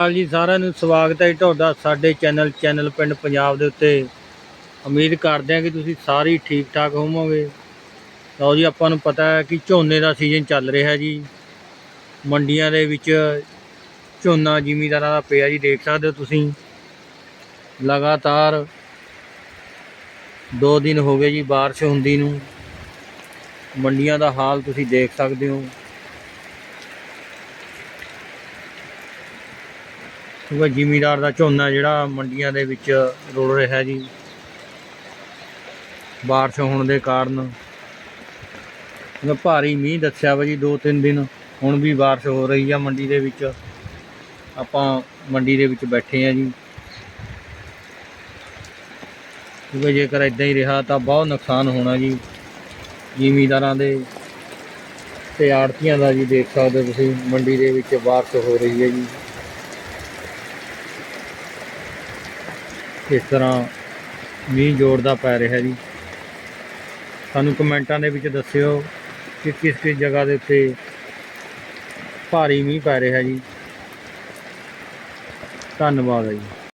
ਹਾਲ ਜੀ ਸਾਰਿਆਂ ਨੂੰ ਸਵਾਗਤ ਹੈ ਜੀ ਤੁਹਾਡਾ ਸਾਡੇ ਚੈਨਲ ਚੈਨਲ ਪਿੰਡ ਪੰਜਾਬ ਦੇ ਉੱਤੇ ਉਮੀਦ ਕਰਦੇ ਹਾਂ ਕਿ ਤੁਸੀਂ ਸਾਰੇ ਹੀ ਠੀਕ ਠਾਕ ਹੋਵੋਗੇ ਲਓ ਜੀ ਆਪਾਂ ਨੂੰ ਪਤਾ ਹੈ ਕਿ ਝੋਨੇ ਦਾ ਸੀਜ਼ਨ ਚੱਲ ਰਿਹਾ ਜੀ ਮੰਡੀਆਂ ਦੇ ਵਿੱਚ ਝੋਨਾ ਜ਼ਿਮੀਦਾਰਾਂ ਦਾ ਪਿਆ ਜੀ ਦੇਖ ਸਕਦੇ ਹੋ ਤੁਸੀਂ ਲਗਾਤਾਰ 2 ਦਿਨ ਹੋ ਗਏ ਜੀ بارش ਹੁੰਦੀ ਨੂੰ ਮੰਡੀਆਂ ਦਾ ਹਾਲ ਤੁਸੀਂ ਦੇਖ ਸਕਦੇ ਹੋ ਕਿਉਂਕਿ ਜ਼ਿਮੀਦਾਰ ਦਾ ਝੋਨਾ ਜਿਹੜਾ ਮੰਡੀਆਂ ਦੇ ਵਿੱਚ ਰੁਲ ਰਿਹਾ ਜੀ بارش ਹੋਣ ਦੇ ਕਾਰਨ ਕਿਉਂਕਿ ਭਾਰੀ ਮੀਂਹ ਦੱਸਿਆ ਵਾ ਜੀ 2-3 ਦਿਨ ਹੁਣ ਵੀ بارش ਹੋ ਰਹੀ ਆ ਮੰਡੀ ਦੇ ਵਿੱਚ ਆਪਾਂ ਮੰਡੀ ਦੇ ਵਿੱਚ ਬੈਠੇ ਆ ਜੀ ਕਿਉਂਕਿ ਜੇਕਰ ਇਦਾਂ ਹੀ ਰਿਹਾ ਤਾਂ ਬਹੁਤ ਨੁਕਸਾਨ ਹੋਣਾ ਜੀ ਜ਼ਿਮੀਦਾਰਾਂ ਦੇ ਤੇ ਆੜਤੀਆਂ ਦਾ ਜੀ ਦੇਖ ਸਕਦੇ ਹੋ ਤੁਸੀਂ ਮੰਡੀ ਦੇ ਵਿੱਚ بارش ਹੋ ਰਹੀ ਹੈ ਜੀ ਇਸ ਤਰ੍ਹਾਂ ਮੀਂਹ ਜੋੜਦਾ ਪੈ ਰਿਹਾ ਜੀ। ਸਾਨੂੰ ਕਮੈਂਟਾਂ ਦੇ ਵਿੱਚ ਦੱਸਿਓ ਕਿ ਕਿਸ ਕਿਸ ਜਗ੍ਹਾ ਦੇ ਉੱਤੇ ਭਾਰੀ ਮੀਂਹ ਪੈ ਰਿਹਾ ਜੀ। ਧੰਨਵਾਦ ਹੈ ਜੀ।